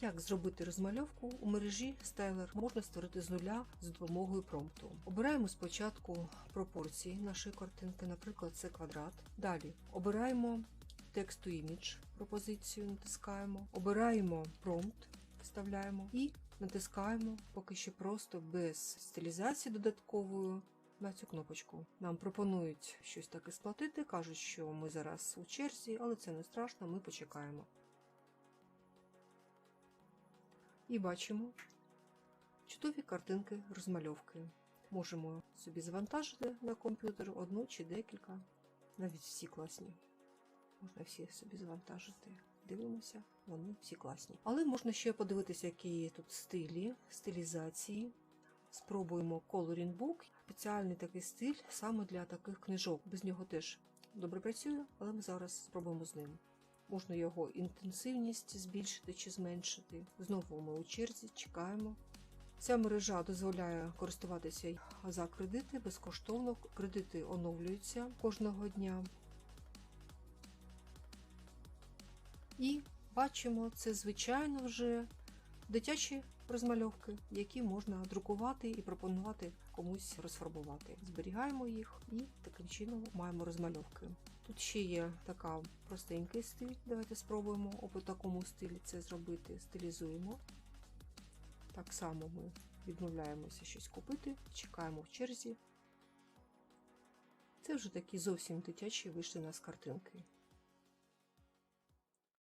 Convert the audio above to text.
Як зробити розмальовку у мережі Styler можна створити з нуля з допомогою промпту. Обираємо спочатку пропорції нашої картинки, наприклад, це квадрат. Далі обираємо текст to image пропозицію, натискаємо, обираємо промпт, вставляємо і натискаємо поки що просто без стилізації додаткової на цю кнопочку. Нам пропонують щось таке сплатити, кажуть, що ми зараз у черзі, але це не страшно, ми почекаємо. І бачимо чудові картинки розмальовки. Можемо собі завантажити на комп'ютер одну чи декілька. Навіть всі класні. Можна всі собі завантажити. Дивимося, вони всі класні. Але можна ще подивитися, які є тут стилі, стилізації. Спробуємо Coloring Book. Спеціальний такий стиль саме для таких книжок. Без нього теж добре працює, але ми зараз спробуємо з ним. Можна його інтенсивність збільшити чи зменшити. Знову ми у черзі чекаємо. Ця мережа дозволяє користуватися за кредити безкоштовно. Кредити оновлюються кожного дня. І бачимо, це звичайно вже дитячі розмальовки, які можна друкувати і пропонувати комусь розфарбувати. Зберігаємо їх і таким чином маємо розмальовки. Тут ще є така простенький стиль. Давайте спробуємо у такому стилі це зробити. Стилізуємо. Так само ми відмовляємося щось купити, чекаємо в черзі. Це вже такі зовсім дитячі вийшли у нас картинки.